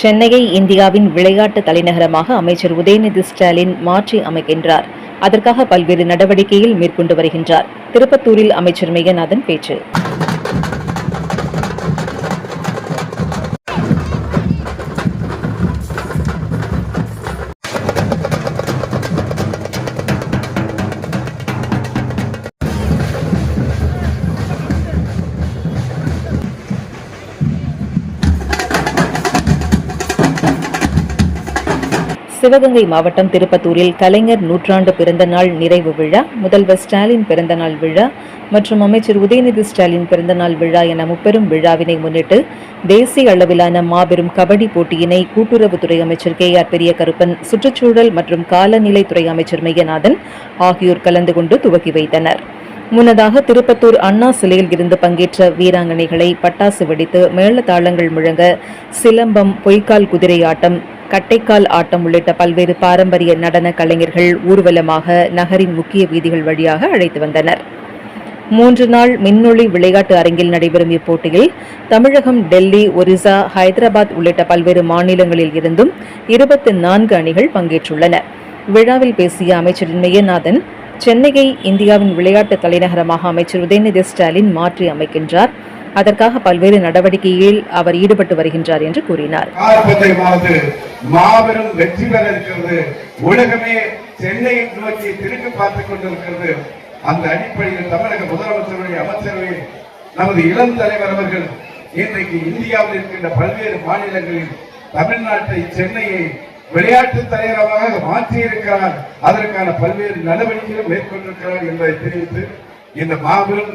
சென்னையை இந்தியாவின் விளையாட்டு தலைநகரமாக அமைச்சர் உதயநிதி ஸ்டாலின் மாற்றி அமைக்கின்றார். அதற்காக பல்வேறு நடவடிக்கையில் மேற்கொண்டு வருகின்றார். திருப்பத்தூரில் அமைச்சர் மேகநாதன் பேச்சு. சிவகங்கை மாவட்டம் திருப்பத்தூரில் கலைஞர் நூற்றாண்டு பிறந்தநாள் நிறைவு விழா முதல்வர் ஸ்டாலின் பிறந்தநாள் விழா மற்றும் அமைச்சர் உதயநிதி ஸ்டாலின் பிறந்தநாள் விழா என முப்பெரும் விழாவினை முன்னிட்டு தேசிய அளவிலான மாபெரும் கபடி போட்டியினை கூட்டுறவுத்துறை அமைச்சர் கே ஆர் பெரியகருப்பன் சுற்றுச்சூழல் மற்றும் காலநிலைத்துறை அமைச்சர் மெய்யநாதன் ஆகியோர் கலந்து கொண்டு துவக்கி வைத்தனர். முன்னதாக திருப்பத்தூர் அண்ணா சிலையில் இருந்து பங்கேற்ற வீராங்கனைகளை பட்டாசு வெடித்து மேளதாளங்கள் முழங்க சிலம்பம் பொய்க்கால் குதிரை ஆட்டம் கட்டைக்கால் ஆட்டம் உள்ளிட்ட பல்வேறு பாரம்பரிய நடன கலைஞர்கள் ஊர்வலமாக நகரின் முக்கிய வீதிகள் வழியாக அழைத்து வந்தனர். மூன்று நாள் மின்னொளி விளையாட்டு அரங்கில் நடைபெறும் இப்போட்டியில் தமிழகம் டெல்லி ஒரிசா ஹைதராபாத் உள்ளிட்ட பல்வேறு மாநிலங்களில் இருந்தும் இருபத்தி நான்கு அணிகள் பங்கேற்றுள்ளன. விழாவில் பேசிய அமைச்சரின் மெய்யநாதன் சென்னையை இந்தியாவின் விளையாட்டு தலைநகரமாக அமைச்சர் உதயநிதி ஸ்டாலின் மாற்றி அமைக்கின்றார். அதற்காக பல்வேறு நடவடிக்கையில் அவர் ஈடுபட்டு வருகின்றார் என்று கூறினார். மாபெரும் வெற்றி பெற இருக்கிறது. உலகமே சென்னையை நோக்கி திரும்பி பார்த்துக் கொண்டிருக்கிறது. அந்த அடிப்படையில் தமிழக முதலமைச்சருடைய அமைச்சரவை நமது இளம் தலைவர் அவர்கள் இன்றைக்கு இந்தியாவில் இருக்கின்ற பல்வேறு மாநிலங்களில் தமிழ்நாட்டை சென்னையை விளையாட்டு தலைவராக மாற்றியிருக்கிறார். அதற்கான பல்வேறு நடவடிக்கைகள் மேற்கொண்டிருக்கிறார் என்பதை தெரிவித்து இந்த மாபெரும்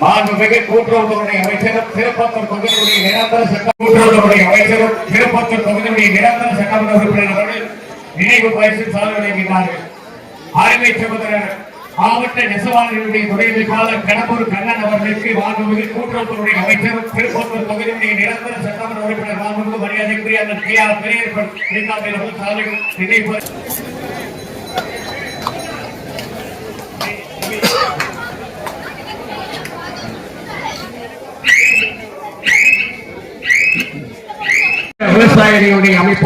மாண்புமிகு கூட்டுறவுத்துறை அமைச்சரும் திருப்பத்தூர் தொகுதியுடைய நிரந்தர சட்ட கூட்டுறவுத்துறை அமைச்சரும் திருப்பத்தூர் தொகுதியுடைய நிரந்தர சட்டமன்ற உறுப்பினர் அவர்கள் நினைவு பரிசு சாலை வழங்கினார்கள். அருமை சகோதரர் மாவட்ட நெசவாளர்களுடைய கடம்பூர் கண்ணன் அவர்களுக்கு மாண்புமிகு கூட்டுறவுத்துறை அமைச்சரும் திருப்பத்தூர் தொகுதியுடைய நிரந்தர சட்டமன்ற உறுப்பினர் மாண்புமிகு மரியாதைக்குரிய அந்த கே ஆர் நினைவு பரிசு விவசாயிகளுடைய அமைப்பு